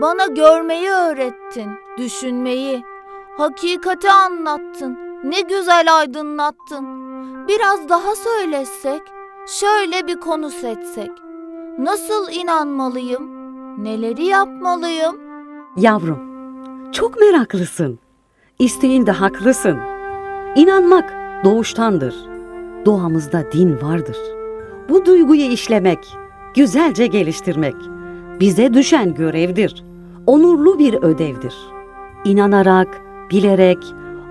Bana görmeyi öğrettin, düşünmeyi. Hakikati anlattın. Ne güzel aydınlattın. Biraz daha söylesek, şöyle bir konu seçsek. Nasıl inanmalıyım? Neleri yapmalıyım? Yavrum, çok meraklısın. İsteğinde haklısın. İnanmak doğuştandır. Doğamızda din vardır. Bu duyguyu işlemek, güzelce geliştirmek bize düşen görevdir. Onurlu bir ödevdir. İnanarak, bilerek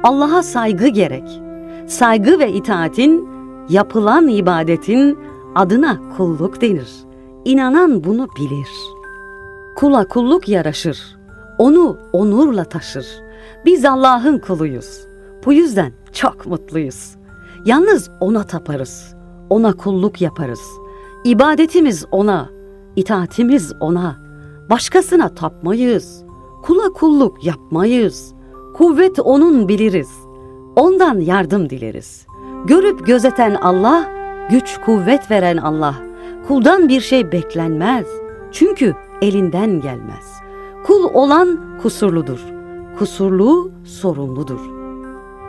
Allah'a saygı gerek. Saygı ve itaatin, yapılan ibadetin adına kulluk denir. İnanan bunu bilir. Kula kulluk yaraşır. Onu onurla taşır. Biz Allah'ın kuluyuz. Bu yüzden çok mutluyuz. Yalnız ona taparız. Ona kulluk yaparız. İbadetimiz ona, itaatimiz ona. Başkasına tapmayız. Kula kulluk yapmayız. Kuvvet onun biliriz. Ondan yardım dileriz. Görüp gözeten Allah, güç kuvvet veren Allah. Kuldan bir şey beklenmez. Çünkü elinden gelmez. Kul olan kusurludur. Kusurlu sorumludur.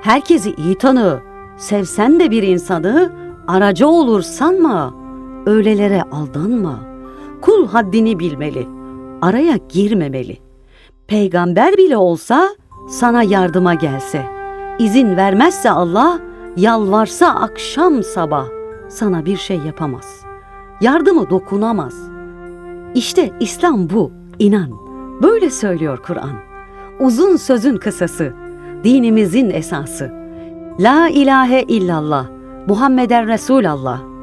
Herkesi iyi tanı. Sevsen de bir insanı aracı olur sanma. Öylelere aldanma. Kul haddini bilmeli. Araya girmemeli. Peygamber bile olsa sana yardıma gelse. izin vermezse Allah, yalvarsa akşam sabah sana bir şey yapamaz. Yardımı dokunamaz. İşte İslam bu, inan. Böyle söylüyor Kur'an. Uzun sözün kısası, dinimizin esası. La ilahe illallah, Muhammeden Resulallah.